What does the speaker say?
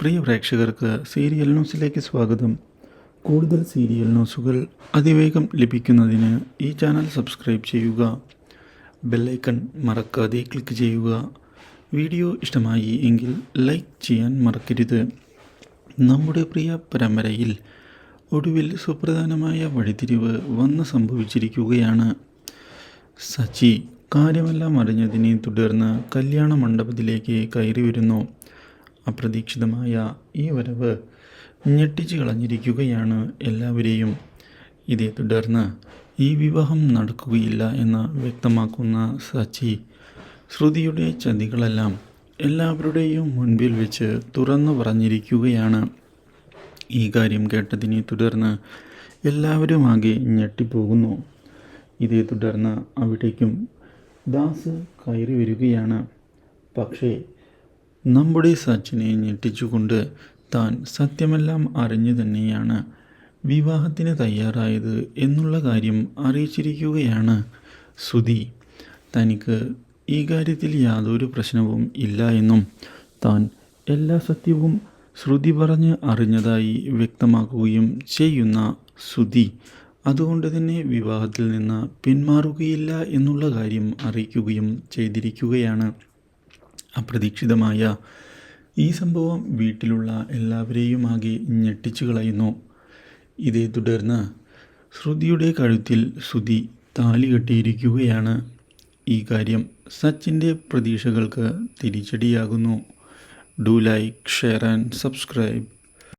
പ്രിയ പ്രേക്ഷകർക്ക് സീരിയൽ ന്യൂസിലേക്ക് സ്വാഗതം. കൂടുതൽ സീരിയൽ ന്യൂസുകൾ അതിവേഗം ലഭിക്കുന്നതിന് ഈ ചാനൽ സബ്സ്ക്രൈബ് ചെയ്യുക. ബെല്ലൈക്കൺ മറക്കാതെ ക്ലിക്ക് ചെയ്യുക. വീഡിയോ ഇഷ്ടമായി എങ്കിൽ ലൈക്ക് ചെയ്യാൻ മറക്കരുത്. നമ്മുടെ പ്രിയ പരമ്പരയിൽ ഒടുവിൽ സുപ്രധാനമായ വഴിതിരിവ് വന്ന് സംഭവിച്ചിരിക്കുകയാണ്. സച്ചി കാര്യമെല്ലാം അറിഞ്ഞതിനെ തുടർന്ന് കല്യാണ മണ്ഡപത്തിലേക്ക് കയറി വരുന്നു. അപ്രതീക്ഷിതമായ ഈ വരവ് ഞെട്ടിച്ചു കളഞ്ഞിരിക്കുകയാണ് എല്ലാവരെയും. ഇതേ തുടർന്ന് ഈ വിവാഹം നടക്കുകയില്ല എന്ന് വ്യക്തമാക്കുന്ന സച്ചി ശ്രുതിയുടെ ചതികളെല്ലാം എല്ലാവരുടെയും മുൻപിൽ വെച്ച് തുറന്നു പറഞ്ഞിരിക്കുകയാണ്. ഈ കാര്യം കേട്ടതിനെ തുടർന്ന് എല്ലാവരും ആകെ ഞെട്ടിപ്പോകുന്നു. ഇതേ തുടർന്ന് അവിടേക്കും ദാസ് കയറി വരികയാണ്. പക്ഷേ നമ്മുടെ സച്ചിനെ ഞെട്ടിച്ചുകൊണ്ട് താൻ സത്യമെല്ലാം അറിഞ്ഞു തന്നെയാണ്. വിവാഹത്തിന് തയ്യാറായത് എന്നുള്ള കാര്യം അറിയിച്ചിരിക്കുകയാണ് സുധി തനിക്ക് ഈ കാര്യത്തിൽ യാതൊരു പ്രശ്നവും ഇല്ല എന്നും താൻ എല്ലാ സത്യവും ശ്രുതി പറഞ്ഞ് അറിഞ്ഞതായി വ്യക്തമാക്കുകയും ചെയ്യുന്ന സുധി അതുകൊണ്ട് തന്നെ വിവാഹത്തിൽ നിന്ന് പിന്മാറുകയില്ല എന്നുള്ള കാര്യം അറിയിക്കുകയും ചെയ്തിരിക്കുകയാണ്. അപ്രതീക്ഷിതമായ ഈ സംഭവം വീട്ടിലുള്ള എല്ലാവരെയും ആകെ ഞെട്ടിച്ചു കളയുന്നു. ഇതേ തുടർന്ന് ശ്രുതിയുടെ കഴുത്തിൽ ശ്രുതി താലി കെട്ടിയിരിക്കുകയാണ്. ഈ കാര്യം സച്ചിന്റെ പ്രതീക്ഷകൾക്ക് തിരിച്ചടിയാകുന്നു. Do like share and subscribe.